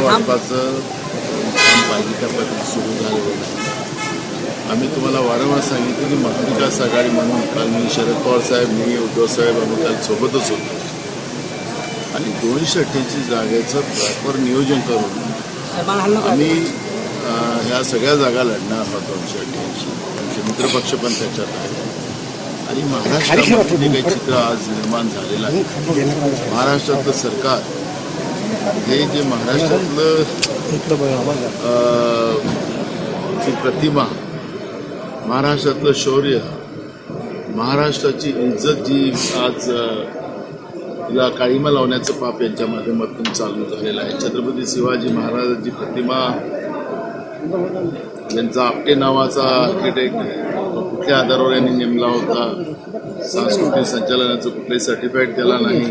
प्रकल्पाचं काम पाहिजे त्या पद्धतीने सुरू झालेलं नाही. आम्ही तुम्हाला वारंवार सांगितलं की महाविकास आघाडी म्हणून काल मी शरद पवार साहेब मी उद्धव साहेब आम्ही काल सोबतच होतो. आणि दोनशे अठ्ठ्याऐंशी जागेचं प्रॉपर नियोजन करून आम्ही ह्या सगळ्या जागा लढणार आहोत दोनशे अठ्ठ्याऐंशी. आमचे मित्रपक्ष पण त्याच्यात आहे आणि महाराष्ट्रामध्ये जे काही चित्र आज निर्माण झालेलं आहे महाराष्ट्रातलं सरकार हे जे महाराष्ट्रातलं ची प्रतिमा महाराष्ट्रातलं शौर्य महाराष्ट्राची इज्जत जी आज तिला काळीमा लावण्याचं पाप यांच्या माध्यमातून चालू झालेलं आहे. छत्रपती शिवाजी महाराजांची प्रतिमा यांचा आपटे नावाचा आर्किटेक्ट कुठल्या आधारावर यांनी नेमला होता? सांस्कृतिक संचालनाचं कुठलंही सर्टिफिकेट त्याला नाही.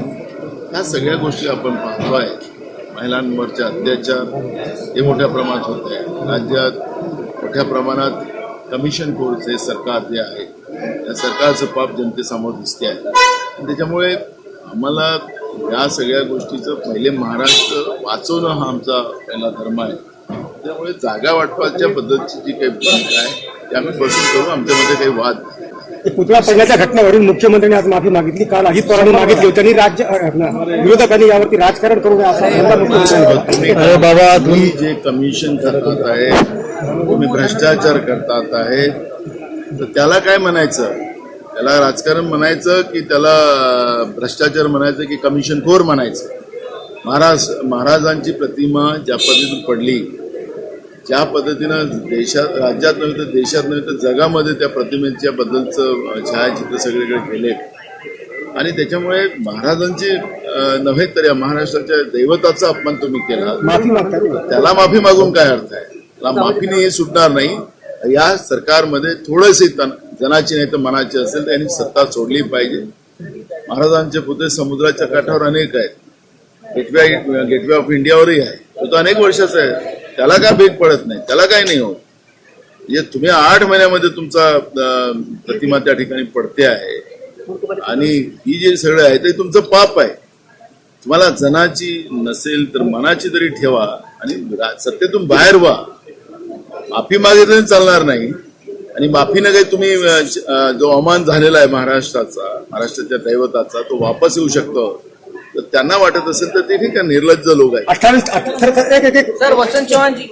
ह्या सगळ्या गोष्टी आपण पाहतोय. महिलांवरचे अत्याचार हे मोठ्या प्रमाणात होत आहे. राज्यात मोठ्या प्रमाणात कमिशन कोर्स हे सरकार जे आहे त्या सरकारचं पाप जनतेसमोर दिसते आहे. त्याच्यामुळे आम्हाला या सगळ्या गोष्टीचं पहिले महाराष्ट्र वाचवणं हा आमचा पहिला धर्म आहे. त्यामुळे जागा वाटपाच्या पद्धतीची जी काही भूमिका आहे ती आम्ही बसून करू. आमच्यामध्ये काही वाद नाही. पुतळा पडल्याच्या घटनेवरून मुख्यमंत्र्यांनी आज माफी मागितली? काल अजित पवारांनी मागितली होती आणि राज्य विरोधकांनी यावरती राजकारण करू नये असा बाबा, तुम्ही जे कमिशन करतात आहे तुम्ही भ्रष्टाचार करतात आहे तर त्याला काय म्हणायचं? त्याला राजकारण म्हणायचं की त्याला भ्रष्टाचार म्हणायचं की कमिशन खोर म्हणायचं? महाराज महाराजांची प्रतिमा ज्या पद्धतीने पडली ज्या पद्धतीनं देशात राज्यात नव्हे तर देशात नव्हे तर जगामध्ये त्या प्रतिमेच्या बद्दलचं छायाचित्र सगळीकडे गेले. आणि त्याच्यामुळे महाराजांची नव्हे तर या महाराष्ट्राच्या दैवताचा अपमान तुम्ही केला. त्याला माफी मागून काय अर्थ आहे? त्याला माफीने हे सुटणार नाही. या सरकारमध्ये थोडेसे जनाची नाही तर मनाची असेल तर यांनी सत्ता सोडली पाहिजे. महाराजांचे पुतळे समुद्राच्या काठावर अनेक आहेत. गेटवे गेटवे ऑफ इंडियावरही आहे. तो तर अनेक वर्षाचा आहे. त्याला काय बेग पडत नाही त्याला काय नाही होत. म्हणजे तुम्ही आठ महिन्यामध्ये तुमचा प्रतिमा त्या ठिकाणी पडते आहे. आणि ही जे सगळं आहे ते तुमचं पाप आहे. तुम्हाला जनाची नसेल तर मनाची तरी ठेवा आणि सत्तेतून बाहेर व्हा. माफी मागितली चालणार नाही. आणि माफीनं काही तुम्ही जो अवमान झालेला आहे महाराष्ट्राचा महाराष्ट्राच्या दैवताचा तो वापस येऊ शकतो. तर त्यांना वाटत असेल तर ते ठीक आहे निर्लज्ज लोक आहेत. अठ्ठावीस सर वसंत चव्हाण जी